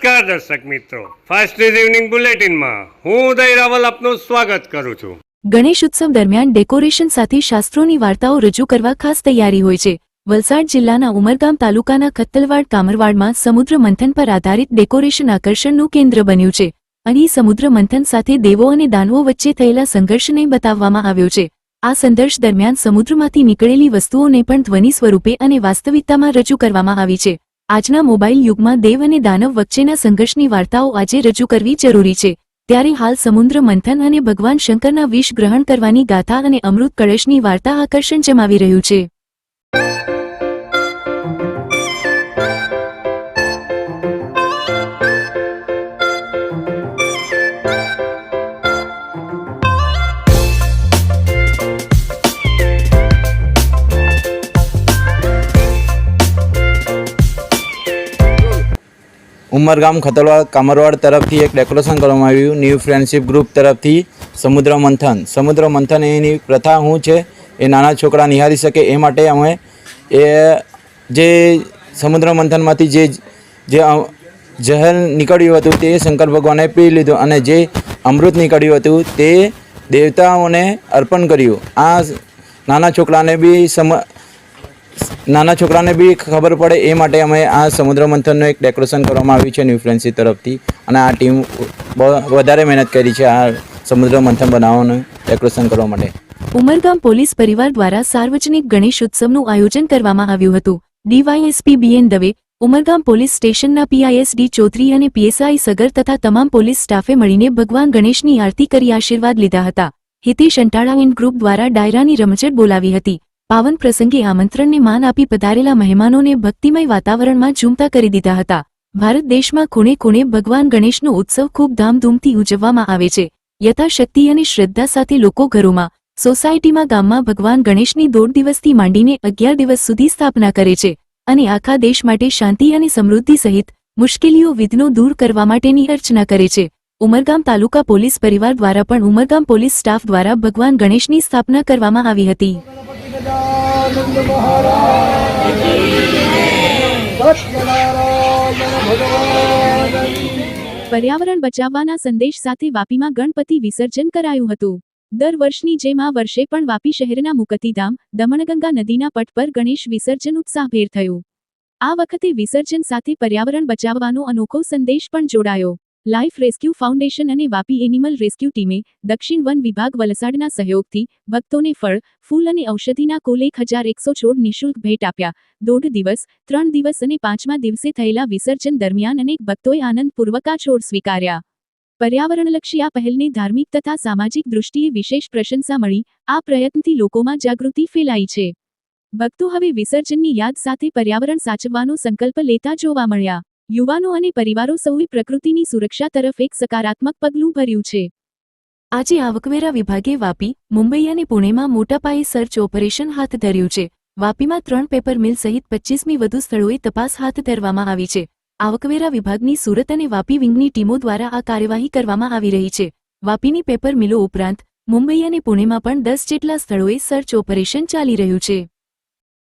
નમસ્કાર દર્શક મિત્રો. ફાસ્ટ ન્યૂઝ ઇવનિંગ બુલેટિનમાં હું ઉદય રાવલ આપનું સ્વાગત કરું છું. ગણેશ ઉત્સવ દરમિયાન ડેકોરેશન સાથે શાસ્ત્રોની વાર્તાઓ રજૂ કરવા ખાસ તૈયારી હોય છે. વલસાડ જિલ્લાના ઉમરગામ તાલુકાના ખત્તલવાડ કામરવાડમાં સમુદ્ર મંથન પર આધારિત ડેકોરેશન આકર્ષણનું કેન્દ્ર બન્યું છે. અહીં સમુદ્ર મંથન સાથે દેવો અને દાનવો વચ્ચે થયેલા સંઘર્ષને બતાવવામાં આવ્યો છે. આ સંઘર્ષ દરમિયાન સમુદ્રમાંથી નીકળેલી વસ્તુઓને પણ ધ્વનિ સ્વરૂપે અને વાસ્તવિકતામાં રજૂ કરવામાં આવી છે. આજના મોબાઈલ યુગમાં દેવ અને દાનવ વચ્ચેના સંઘર્ષની વાર્તાઓ આજે રજૂ કરવી જરૂરી છે. ત્યારે હાલ સમુદ્ર મંથન અને ભગવાન શંકરના વિષ ગ્રહણ કરવાની ગાથા અને અમૃત કળશની વાર્તા આકર્ષણ જમાવી રહ્યું છે. ઉમરગામ ખતરવાડ કામરવાડ તરફથી એક ડેકોરેશન કરવામાં આવ્યું. ન્યૂ ફ્રેન્ડશિપ ગ્રુપ તરફથી સમુદ્ર મંથન. સમુદ્ર મંથન એની પ્રથા શું છે? એ નાના છોકરા નિહાળી શકે એ માટે અમે એ જે સમુદ્ર મંથનમાંથી જે જે જહેર નીકળ્યું હતું તે શંકર ભગવાને પી લીધું અને જે અમૃત નીકળ્યું હતું તે દેવતાઓને અર્પણ કર્યું. આ નાના છોકરાને બી સમ નાના છોકરાને બી ખબર પડે એ માટે અમે આ સમુદ્ર મંથનનું એક ડેકોરેશન કરવામાં આવ્યું છે ન્યૂ ફ્રેન્સી તરફથી. અને આ ટીમ વધારે મહેનત કરી છે આ સમુદ્ર મંથન બનાવવાનું ડેકોરેશન કરવા માટે. ઉમરગામ પોલીસ પરિવાર દ્વારા સાર્વજનિક ગણેશ ઉત્સવનું આયોજન કરવામાં આવ્યું હતું. DYSP BN Dave, Umargam police સ્ટેશનના પીઆઈએસડી ચૌધરી અને પીએસઆઈ સગર તથા તમામ પોલીસ સ્ટાફે મળીને ભગવાન ગણેશની આરતી કરી આશીર્વાદ લીધા હતા. હિતેશ અંટાળા એન્ડ ગ્રુપ દ્વારા ડાયરાની રમઝટ બોલાવી હતી. પાવન પ્રસંગે આમંત્રણને માન આપી પધારેલા મહેમાનોને ભક્તિમય વાતાવરણમાં ઝૂમતા કરી દીધા હતા. ભારત દેશમાં ખૂણે ખૂણે ભગવાન ગણેશનો ઉત્સવ ખૂબ ધામધૂમથી ઉજવવામાં આવે છે. યથાશક્તિ અને શ્રદ્ધા સાથે લોકો ઘરોમાં, સોસાયટીમાં, ગામમાં ભગવાન ગણેશની દોઢ દિવસથી માંડીને અગિયાર દિવસ સુધી સ્થાપના કરે છે અને આખા દેશ માટે શાંતિ અને સમૃદ્ધિ સહિત મુશ્કેલીઓ વિઘ્નો દૂર કરવા માટેની અર્ચના કરે છે. ઉમરગામ તાલુકા પોલીસ પરિવાર દ્વારા પણ ઉમરગામ પોલીસ સ્ટાફ દ્વારા ભગવાન ગણેશની સ્થાપના કરવામાં આવી હતી. ગજાનંદ મહારાજ સત્યનારાયણ ભગવાન પર્યાવરણ બચાવવાના સંદેશ સાથે વાપીમાં ગણપતિ વિસર્જન કરાયું હતું. દર વર્ષની જેમ આ વર્ષે પણ વાપી શહેરના મુકતિધામ, દમણગંગા નદીના પટ પર ગણેશ વિસર્જન ઉત્સાહભેર થયું. આ વખતે વિસર્જન સાથે પર્યાવરણ બચાવવાનો અનોખો સંદેશ પણ જોડાયો. લાઈફ રેસ્ક્યુ ફાઉન્ડેશન અને વાપી એનિમલ રેસ્ક્યુ ટીમે દક્ષિણ વન વિભાગ વલસાડના સહયોગથી ભક્તોને ફળ, ફૂલ અને ઔષધિના કુલ એક હજાર એકસો છોડ નિઃશુલ્ક ભેટ આપ્યા. દોઢ દિવસ, ત્રણ દિવસ અને પાંચમા દિવસે થયેલા વિસર્જન દરમિયાન અનેક ભક્તોએ આનંદપૂર્વક આ છોડ સ્વીકાર્યા. પર્યાવરણલક્ષી આ પહેલને ધાર્મિક તથા સામાજિક દૃષ્ટિએ વિશેષ પ્રશંસા મળી. આ પ્રયત્નથી લોકોમાં જાગૃતિ ફેલાઈ છે. ભક્તો હવે વિસર્જનની યાદ સાથે પર્યાવરણ સાચવવાનો સંકલ્પ લેતા જોવા મળ્યા. યુવાનો અને પરિવારો સૌએ પ્રકૃતિની સુરક્ષા તરફ એક સકારાત્મક પગલું ભર્યું છે. આજે આવકવેરા વિભાગે વાપી, મુંબઈ અને પુણેમાં મોટા પાયે સર્ચ ઓપરેશન હાથ ધર્યું છે. વાપીમાં ત્રણ પેપર મિલ સહિત પચ્ચીસમી વધુ સ્થળોએ તપાસ હાથ ધરવામાં આવી છે. આવકવેરા વિભાગની સુરત અને વાપી વિંગની ટીમો દ્વારા આ કાર્યવાહી કરવામાં આવી રહી છે. વાપીની પેપર મિલો ઉપરાંત મુંબઈ અને પુણેમાં પણ દસ જેટલા સ્થળોએ સર્ચ ઓપરેશન ચાલી રહ્યું છે.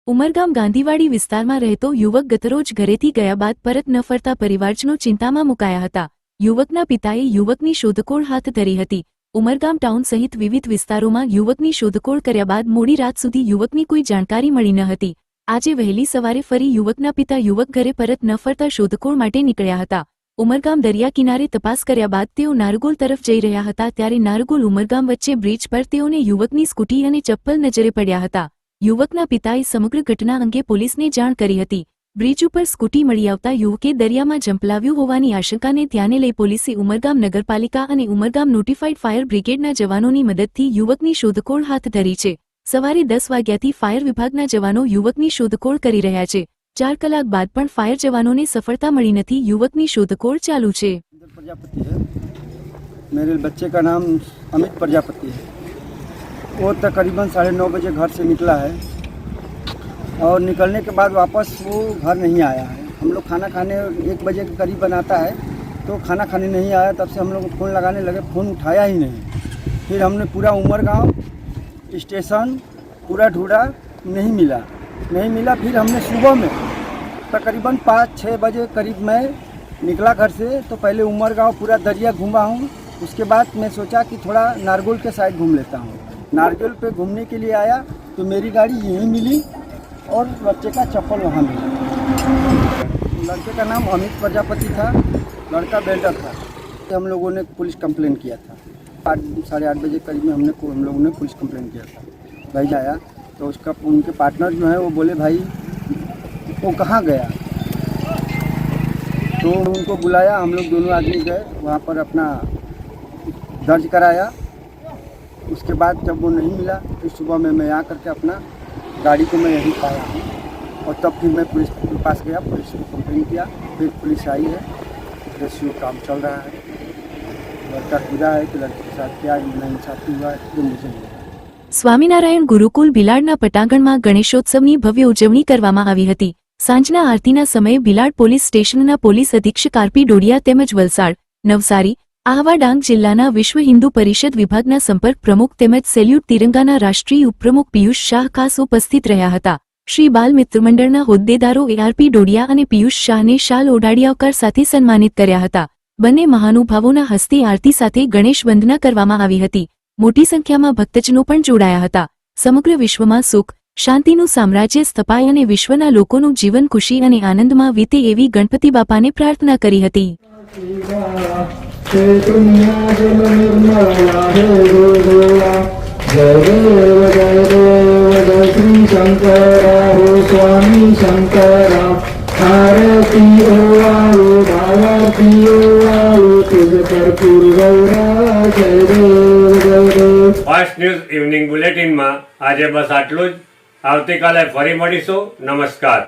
ઉમરગામ ગાંધીવાડી વિસ્તારમાં રહેતો યુવક ગતરોજ ઘરેથી ગયા બાદ પરત ન ફરતા પરિવારજનો ચિંતામાં મુકાયા હતા. યુવકના પિતાએ યુવકની શોધખોળ હાથ ધરી હતી. ઉમરગામ ટાઉન સહિત વિવિધ વિસ્તારોમાં યુવકની શોધખોળ કર્યા બાદ મોડી રાત સુધી યુવકની કોઈ જાણકારી મળી ન હતી. આજે વહેલી સવારે ફરી યુવકના પિતા યુવક ઘરે પરત ન ફરતા શોધખોળ માટે નીકળ્યા હતા. ઉમરગામ દરિયા કિનારે તપાસ કર્યા બાદ તેઓ નારગોલ તરફ જઈ રહ્યા હતા ત્યારે નારગોલ ઉમરગામ વચ્ચે બ્રિજ પર તેઓને યુવકની સ્કૂટી અને ચપ્પલ નજરે પડ્યા હતા. યુવકના પિતાએ સમગ્ર ઘટના અંગે પોલીસને જાણ કરી હતી બ્રિજ ઉપર સ્કૂટી મળી આવતા યુવકે દરિયામાં ઝંપલાવ્યું હોવાની આશંકાને ધ્યાને લઈ પોલીસે ઉમરગામ નગરપાલિકા અને ઉમરગામ નોટિફાઈડ ફાયર બ્રિગેડના જવાનોની મદદથી યુવકની શોધખોળ હાથ ધરી છે સવારે દસ વાગ્યાથી ફાયર વિભાગના જવાનો યુવકની શોધખોળ કરી રહ્યા છે ચાર કલાક બાદ પણ ફાયર જવાનોને સફળતા મળી નથી યુવકની શોધખોળ ચાલુ છે प्रजापति है मेरे बच्चे का नाम अमित प्रजापति है वो तकरीबन साढ़े नौ बजे घर से निकला है और निकलने के बाद वापस वो घर नहीं आया है। हम लोग खाना खाने एक बजे के करीब बनाता है तो खाना खाने नहीं आया, तब से हम लोग फ़ोन लगाने लगे, फ़ोन उठाया ही नहीं। फिर हमने पूरा उमर गाँव स्टेशन, पूरा ढूंढा, नहीं मिला। नहीं मिला, फिर हमने सुबह में तकरीबन पाँच छः बजे करीब मैं निकला घर से तो पहले उमर गाँव पूरा दरिया घूमा हूँ, उसके बाद मैं सोचा कि थोड़ा नारगोल के साइड घूम लेता हूँ। नारगोल पे घूमने के लिए आया तो मेरी गाड़ी यहीं मिली और बच्चे का चप्पल वहाँ मिला। लड़के का नाम अमित प्रजापति था, लड़का बेल्डर था। हम लोगों ने पुलिस कंप्लेन किया था। आठ, साढ़े आठ बजे करीब में हमने हम लोगों ने पुलिस कंप्लेन किया था। भाई आया तो उसका, उनके पार्टनर जो है, वो बोले, भाई, वो कहाँ गया? तो उनको बुलाया, हम लोग दोनों आदमी गए, वहाँ पर अपना दर्ज कराया। उसके बाद जब वो नहीं मिला फिर सुबह में मैं आ करके अपना गाड़ी को मैं यहीं पाया हूँ और तब फिर मैं पुलिस के पास गया पुलिस को कंप्लेन किया फिर पुलिस आई है रेस्क्यू काम चल रहा है लड़का पूरा है कि लड़के के साथ क्या नाइंसाफी हुआ है ये मुझे नहीं पता। સ્વામિનારાયણ ગુરુકુલ ભિલાડના પટાંગણમાં ગણેશોત્સવની ભવ્ય ઉજવણી કરવામાં આવી હતી સાંજના આરતીના સમયે ભિલાડ પોલીસ સ્ટેશનના પોલીસ અધિક્ષક આરપી ડોડિયા તેમજ વલસાડ નવસારી આહવા ડાંગ જિલ્લાના વિશ્વ હિન્દુ પરિષદ વિભાગના સંપર્ક પ્રમુખ તેમજ સેલ્યુટ તિરંગાના રાષ્ટ્રીય ઉપપ્રમુખ પિયુષ શાહ ખાસ ઉપસ્થિત રહ્યા હતા. શ્રી બાલ મિત્રમંડળના હોદ્દેદારો એઆરપી ડોડિયા અને પિયુષ શાહને શાલ ઓઢાડી સાથે સન્માનિત કર્યા હતા. બંને મહાનુભાવોના હસ્તે આરતી સાથે ગણેશ વંદના કરવામાં આવી હતી. મોટી સંખ્યામાં ભક્તજનો પણ જોડાયા હતા. સમગ્ર વિશ્વમાં સુખ, શાંતિનું સામ્રાજ્ય સ્થપાય અને વિશ્વના લોકોનું જીવન ખુશી અને આનંદમાં વીતે એવી ગણપતિ બાપાને પ્રાર્થના કરી હતી. જય દેવ જય દેવ જય શ્રી શંકર હો સ્વામી શંકર આરતી ઓવાળો ભાવાતી ઓવાળો તુજ કર્પૂર ગૌરા જય દેવ જય દેવ ફાસ્ટ ન્યૂઝ ઇવનિંગ બુલેટિનમાં આજે બસ આટલું જ. આવતીકાલે ફરી મળીશું. નમસ્કાર.